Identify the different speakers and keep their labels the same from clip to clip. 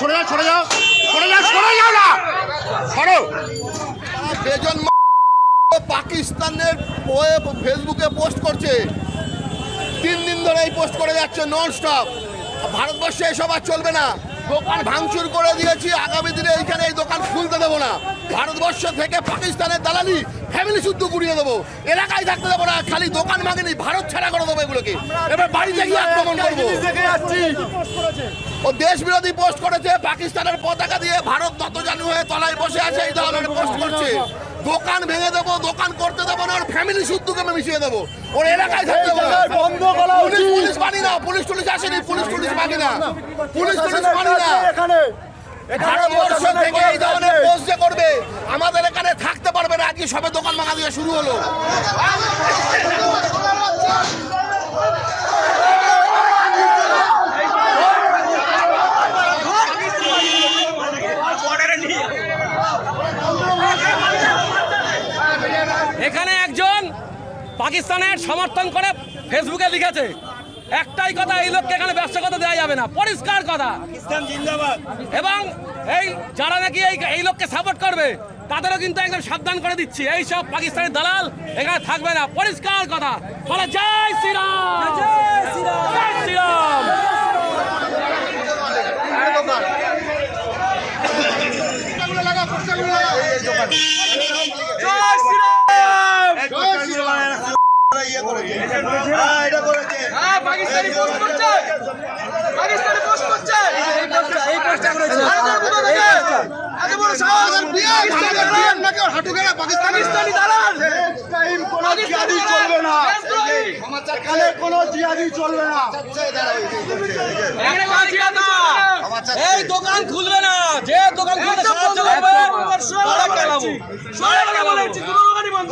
Speaker 1: সরে যাও সরে যাও না। সরো।
Speaker 2: বেজন পাকিস্তানের ফেসবুকে পোস্ট করছে। তিন দিন ধরে এই পোস্ট করে যাচ্ছে নন স্টপ ভারতবর্ষে এসব আর চলবে না। দোকান ভাঙচুর করে দিয়েছি, আগামী দিনে এইখানে এই দোকান খুলতে দেবো না। ভারতবর্ষ থেকে পাকিস্তানের দালালি ফ্যামিলি শুদ্ধ গুড়িয়ে দেবো। এলাকায় থাকতে দেবো না খালি দোকান ভাঙেনি ভারত ছাড়া করে দেবো এগুলোকে। এবার বাড়িতে গিয়ে আক্রমণ করব। ও দেশ বিরোধী পোস্ট করেছে পাকিস্তানের পতাকা দিয়ে ভারত নত জানু হয়ে তলায় বসে আছে এই ধরনের পোস্ট করছে। দোকান ভেঙে দেবো দোকান করতে দেবো না ওর ফ্যামিলি শুদ্ধকে আমি মিশিয়ে দেবো। ওর এলাকায় থাকতে দেবো
Speaker 3: বন্ধ করা
Speaker 2: পুলিশ পুলিশ মানি না পুলিশ টুলিশ আসেনি পুলিশ টুলিশ মানি না। পুলিশ টুলিশ মানি না।
Speaker 3: এখানে
Speaker 2: ভারতবর্ষ থেকে এই ধরনের পোস্ট করবে। আমাদের এখানে থাকতে পারবে না আজকে সবে দোকান ভাঙা দিয়ে শুরু হলো।
Speaker 4: এখানে একজন পাকিস্তানের সমর্থন করে ফেসবুকে লিখেছে। একটাই কথা এই লোককে এখানে ব্যবসা করতে দেওয়া যাবে না। পরিষ্কার কথা। এবং এই যারা নাকি এই এই লোককে সাপোর্ট করবে তাদেরও কিন্তু একদম সাবধান করে দিচ্ছি। এই সব পাকিস্তানের দালাল এখানে থাকবে না। পরিষ্কার কথা। বলে জয় শ্রীরাম। জয় শ্রীরাম। হ্যাঁ পাকিস্তানি পোস্ট করছে। পাকিস্তানি পোস্ট করছে। এই পোস্টটা পোস্টটা করেছে
Speaker 3: কোনো জিহাদি চলবে না। এখানে কোনো জিহাদি চলবে না।
Speaker 4: এখানে কোনো জিহাদ না। এই দোকান খুলবে না। যে দোকান খুলতে সাহায্য করবে। সবাই বলেছি কোনো দোকানই বন্ধ হবে না।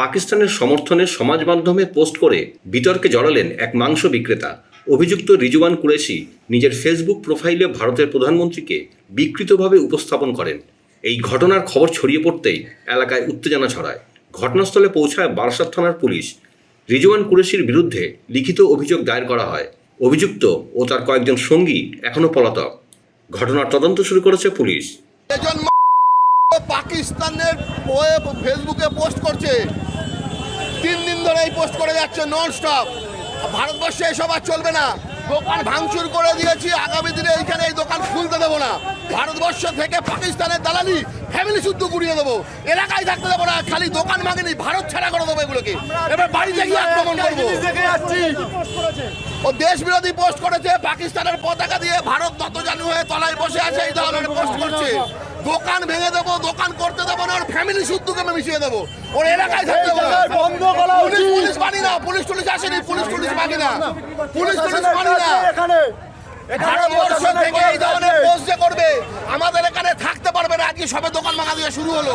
Speaker 5: পাকিস্তানের সমর্থনে সমাজ মাধ্যমে পোস্ট করে বিতর্কে জড়ালেন এক মাংস বিক্রেতা। অভিযুক্ত রিজওয়ান কুরেশি নিজের ফেসবুক প্রোফাইলে ভারতের প্রধানমন্ত্রীকে বিকৃতভাবে উপস্থাপন করেন। এই ঘটনার খবর ছড়িয়ে পড়তেই এলাকায় উত্তেজনা ছড়ায়। ঘটনাস্থলে পৌঁছায় বারাসাত থানার পুলিশ। রিজওয়ান কুরেশির বিরুদ্ধে লিখিত অভিযোগ দায়ের করা হয়। অভিযুক্ত ও তার কয়েকজন সঙ্গী এখনও পলাতক। ঘটনার তদন্ত শুরু করেছে পুলিশ।
Speaker 2: পাকিস্তানের ফেসবুকে পোস্ট করছে। তিন দিন ধরে এই পোস্ট করে যাচ্ছে নন স্টপ ভারতবর্ষে এসব আর চলবে না। দোকান ভাঙচুর করে দিয়েছি আগামী দিনে এইখানে এই দোকান খুলতে দেবো না। ভারতবর্ষ থেকে পাকিস্তানের দালালি ফ্যামিলি শুদ্ধ গুড়িয়ে দেবো। এলাকায় থাকতে দেবো না খালি দোকান ভাঙেনি ভারত ছাড়া করে দেবো এগুলোকে। এবার বাড়িতে গিয়ে আক্রমণ করব। ও দেশ বিরোধী পোস্ট করেছে পাকিস্তানের পতাকা দিয়ে ভারত নত জানু হয়ে তলায় বসে আছে এই ধরনের পোস্ট করছে। দোকান ভেঙে দেবো দোকান করতে দেবো না ওর ফ্যামিলি শুদ্ধকে আমি মিশিয়ে দেবো। ওর এলাকায় থাকতে দেবো
Speaker 3: বন্ধ করা
Speaker 2: পুলিশ
Speaker 3: উচিত।
Speaker 2: পুলিশ মানি না পুলিশ টুলিশ আসেনি পুলিশ টুলিশ মানি না। পুলিশ টুলিশ মানি না।
Speaker 3: এখানে
Speaker 2: ভারতবর্ষ থেকে এই ধরনের পোস্ট যে করবে আমাদের এখানে থাকতে পারবে না আজকে সবে দোকান ভাঙা দিয়ে শুরু হলো।